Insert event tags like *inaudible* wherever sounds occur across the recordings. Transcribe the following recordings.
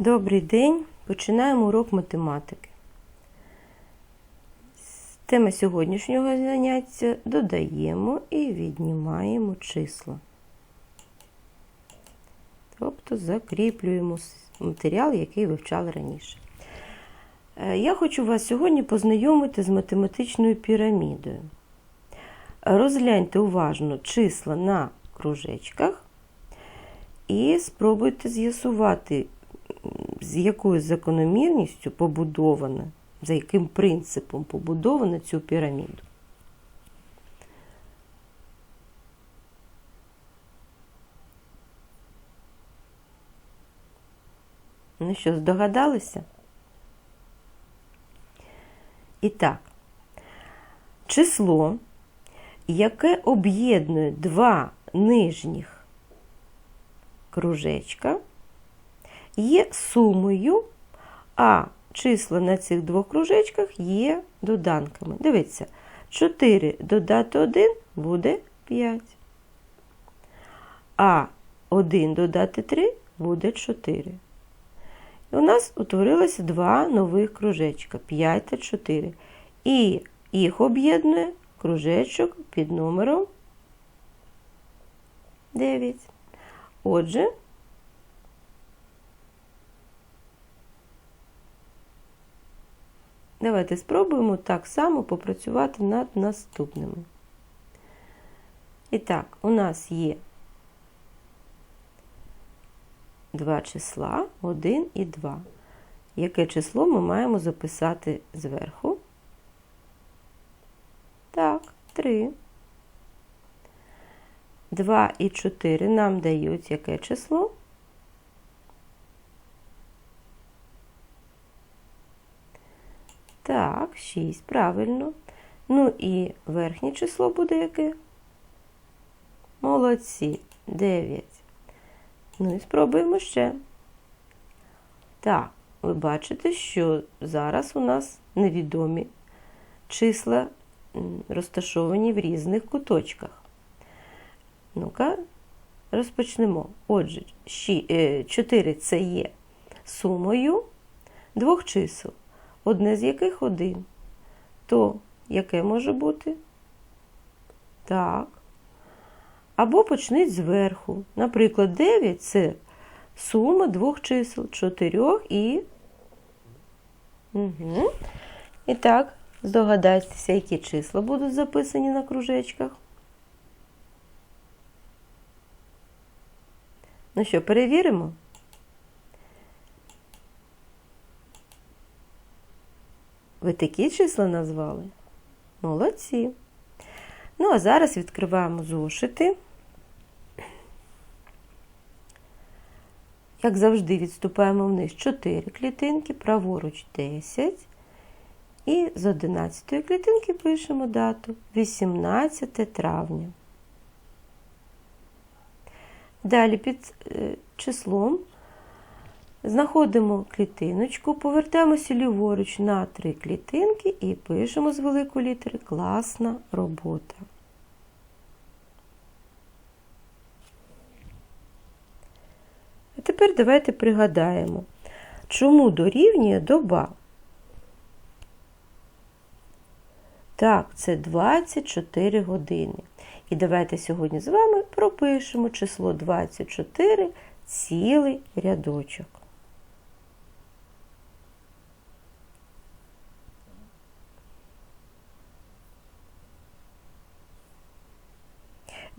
Добрий день. Починаємо урок математики. Тема сьогоднішнього заняття додаємо і віднімаємо числа. Тобто закріплюємо матеріал, який вивчали раніше. Е, Я хочу вас сьогодні познайомити з математичною пірамідою. Розгляньте уважно числа на кружечках і спробуйте з'ясувати, з якою закономірністю побудована, за яким принципом побудована цю піраміду. Ну що, здогадалися? І так, число, яке об'єднує два нижніх кружечка, є сумою, а числа на цих двох кружечках є доданками. Дивіться, 4 додати 1 буде 5. А 1 додати 3 буде 4. І у нас утворилося два нових кружечка 5 та 4. І їх об'єднує кружечок під номером 9. Отже, давайте спробуємо так само попрацювати над наступними. І так, у нас є два числа 1 і 2. Яке число ми маємо записати зверху? Так, 3. 2 і 4 нам дають яке число? Так, 6, правильно. Ну і верхнє число буде яке? Молодці, 9. Ну і спробуємо ще. Так, ви бачите, що зараз у нас невідомі числа розташовані в різних куточках. Ну-ка, розпочнемо. Отже, 4 це є сумою двох чисел, одне з яких один. То яке може бути? Так. Або почніть зверху. Наприклад, 9 це сума двох чисел 4 і. Угу. І так, здогадайтеся, які числа будуть записані на кружечках. Ну що, перевіримо? Ви такі числа назвали? Молодці. Ну, а зараз відкриваємо зошити. Як завжди, відступаємо вниз 4 клітинки, праворуч 10. І з 11 клітинки пишемо дату 18 травня. Далі під числом знаходимо клітиночку, повертаємося ліворуч на 3 клітинки і пишемо з великої літери класна робота. А тепер давайте пригадаємо, чому дорівнює доба. Так, це 24 години. І давайте сьогодні з вами пропишемо число 24 цілий рядочок.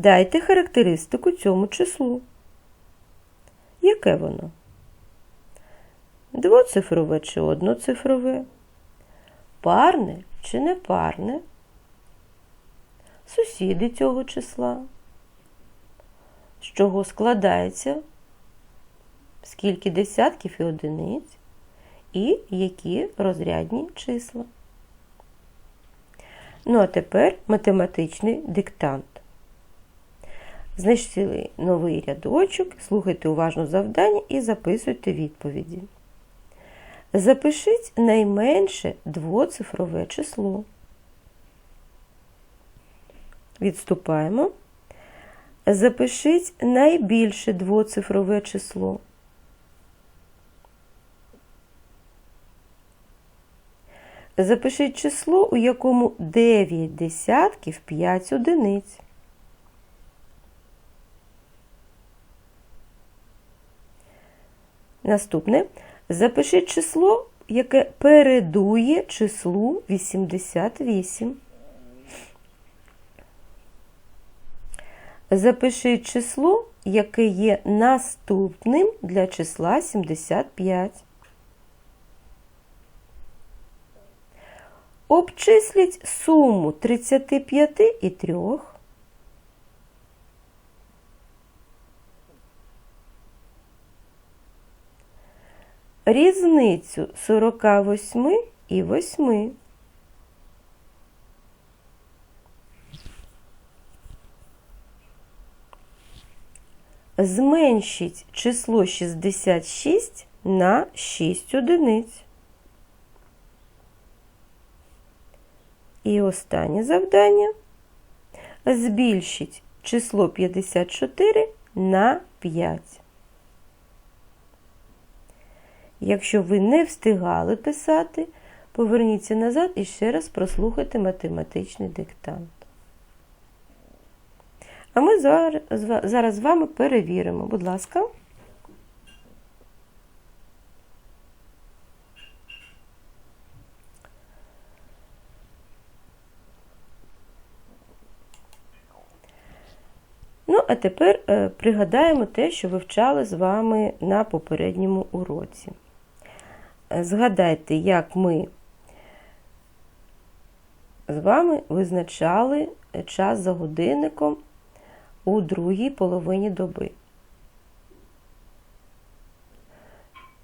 Дайте характеристику цьому числу. Яке воно? Двоцифрове чи одноцифрове? Парне чи непарне? Сусіди цього числа. З чого складається? Скільки десятків і одиниць? І які розрядні числа? Ну, а тепер математичний диктант. Знайшли новий рядочок, слухайте уважно завдання і записуйте відповіді. Запишіть найменше двоцифрове число. Відступаємо. Запишіть найбільше двоцифрове число. Запишіть число, у якому 9 десятків 5 одиниць. Наступне. Запишіть число, яке передує числу 88. Запишіть число, яке є наступним для числа 75. Обчисліть суму 35 і 3. Різницю 48 і 8. Зменшіть число 66 на 6 одиниць. І останнє завдання. Збільшіть число 54 на 5. Якщо ви не встигали писати, поверніться назад і ще раз прослухайте математичний диктант. А ми зараз з вами перевіримо, будь ласка. Ну, а тепер е, пригадаємо те, що вивчали з вами на попередньому уроці. Згадайте, як ми з вами визначали час за годинником у другій половині доби.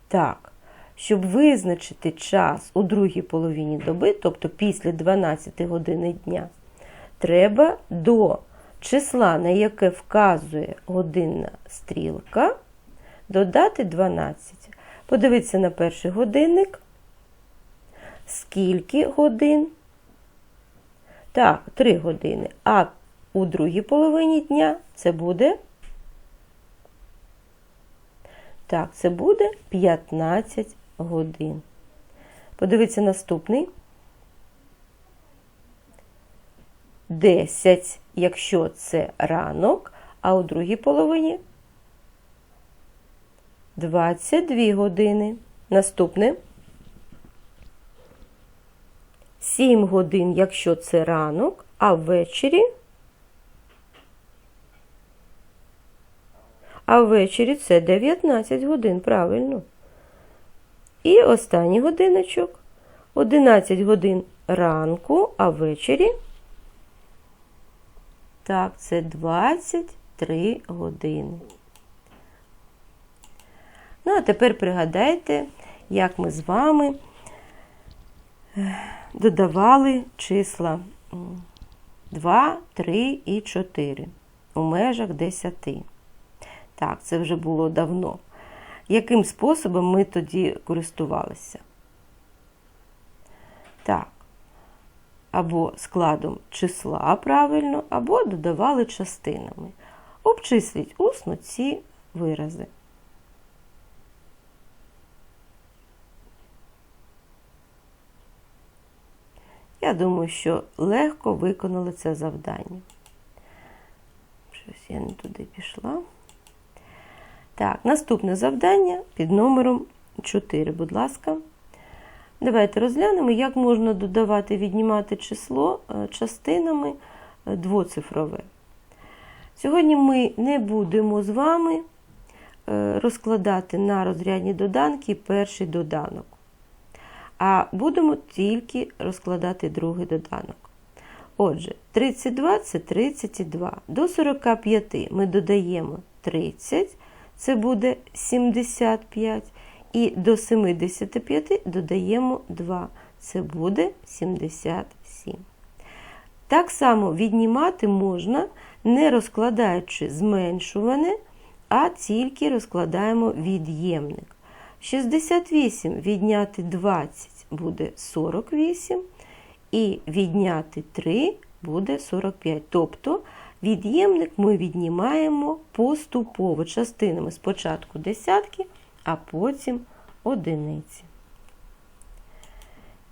Так, щоб визначити час у другій половині доби, тобто після 12 години дня, треба до числа, на яке вказує годинна стрілка, додати 12. Подивіться на перший годинник. Скільки годин? Так, 3 години. А у другій половині дня це буде. Так, це буде 15 годин. Подивіться наступний. 10, якщо це ранок, а у другій половині 22 години. Наступне 7 годин, якщо це ранок, а ввечері. А ввечері це 19 годин, правильно. І останній годиночок 11 годин ранку, а ввечері. Так, це 23 години. Ну, а тепер пригадайте, як ми з вами додавали числа 2, 3 і 4 у межах 10. Так, це вже було давно. Яким способом ми тоді користувалися? Так, або складом числа правильно, або додавали частинами. Обчисліть усно ці вирази. Я думаю, що легко виконали це завдання. Щось я не туди пішла. Так, наступне завдання під номером 4, будь ласка. Давайте розглянемо, як можна додавати, віднімати число е, частинами е, двоцифрове. Сьогодні ми не будемо з вами е, розкладати на розрядні доданки перший доданок, а будемо тільки розкладати другий доданок. Отже, 32 це 32. До 45 ми додаємо 30, це буде 75. І до 75 додаємо 2, це буде 77. Так само віднімати можна, не розкладаючи зменшуване, а тільки розкладаємо від'ємник. 68 відняти 20 буде 48, і відняти 3 буде 45. Тобто від'ємник ми віднімаємо поступово частинами спочатку десятки, а потім одиниці.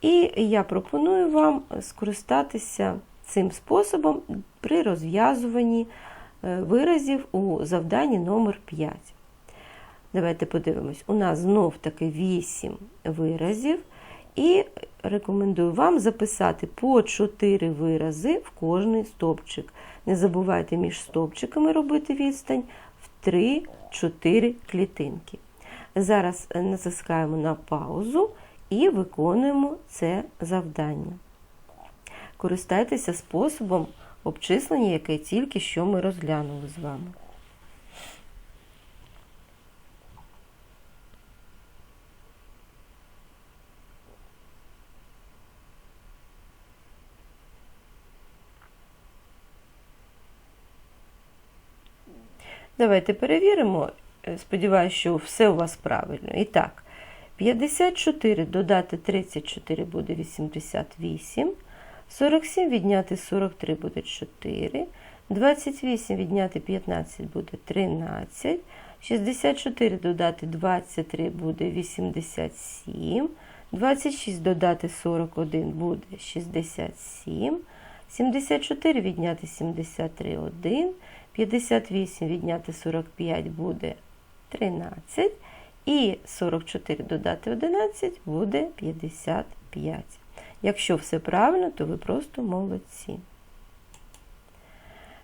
І я пропоную вам скористатися цим способом при розв'язуванні е, виразів у завданні номер 5. Давайте подивимось. У нас знов таки 8 виразів. І рекомендую вам записати по 4 вирази в кожний стовпчик. Не забувайте між стовпчиками робити відстань в 3-4 клітинки. Зараз натискаємо на паузу і виконуємо це завдання. Користайтеся способом обчислення, який тільки що ми розглянули з вами. Давайте перевіримо. Е, Сподіваюся, що все у вас правильно. І так, 54 додати 34 буде 88. 47 відняти 43 буде 4. 28 відняти 15 буде 13. 64 додати 23 буде 87. 26 додати 41 буде 67. 74 відняти 73 1. 58 відняти 45 буде 13. І 44 додати 11 буде 55. Якщо все правильно, то ви просто молодці.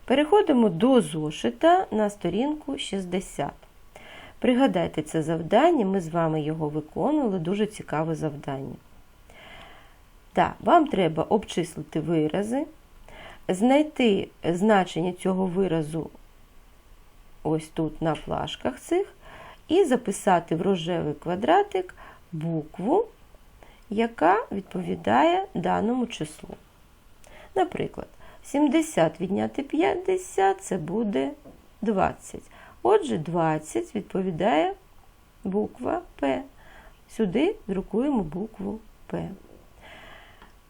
Переходимо до зошита на сторінку 60. Пригадайте це завдання, ми з вами його виконували, дуже цікаве завдання. Так, вам треба обчислити вирази, знайти значення цього виразу ось тут на плашках цих, і записати в рожевий квадратик букву, яка відповідає даному числу. Наприклад, 70 відняти 50 це буде 20. Отже, 20 відповідає буква П. Сюди друкуємо букву П.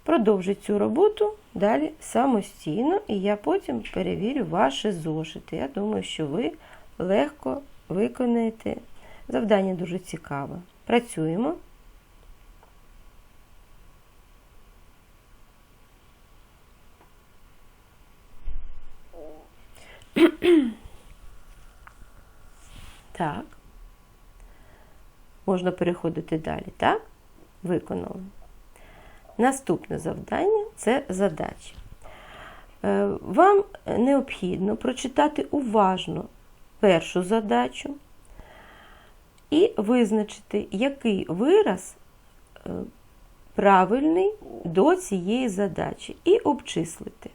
Продовжіть цю роботу далі самостійно, і я потім перевірю ваші зошити. Я думаю, що ви легко виконаєте. Завдання дуже цікаве. Працюємо. *clears throat* Так. Можна переходити далі, так? Виконали. Наступне завдання це задача. Е, Вам необхідно прочитати уважно першу задачу і визначити, який вираз е, правильний до цієї задачі, і обчислити.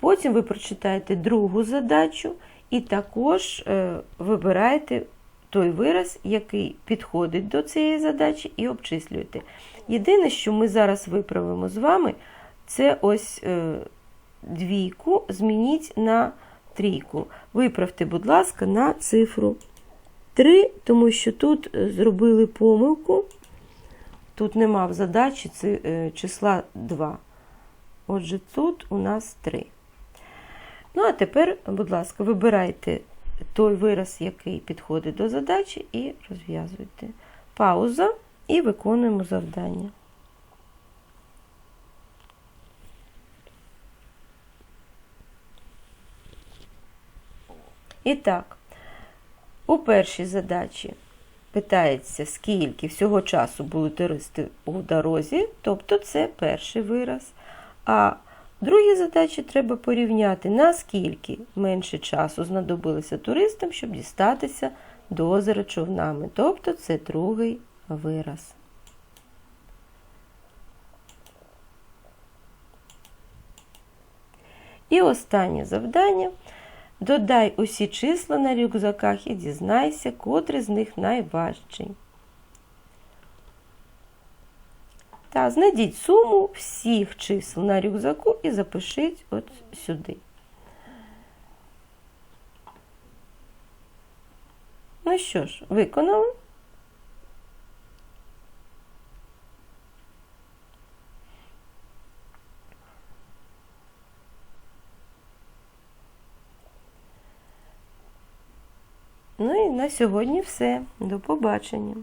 Потім ви прочитаєте другу задачу і також е, вибираєте той вираз, який підходить до цієї задачі, і обчислюєте. Єдине, що ми зараз виправимо з вами, це ось е, двійку змініть на трійку. Виправте, будь ласка, на цифру 3, тому що тут е, зробили помилку. Тут нема в задачі ци- числа 2. Отже, тут у нас 3. Ну, а тепер, будь ласка, вибирайте той вираз, який підходить до задачі, і розв'язуйте. Пауза і виконуємо завдання. І так, у першій задачі питається, скільки всього часу були туристи у дорозі, тобто це перший вираз. А в другій задачі треба порівняти, наскільки менше часу знадобилося туристам, щоб дістатися до озера човнами. Тобто це другий вираз. І останнє завдання. Додай усі числа на рюкзаках і дізнайся, котрий з них найважчий. Та знайдіть суму всіх чисел на рюкзаку і запишіть от сюди. Ну що ж, виконали? Ну і на сьогодні все. До побачення.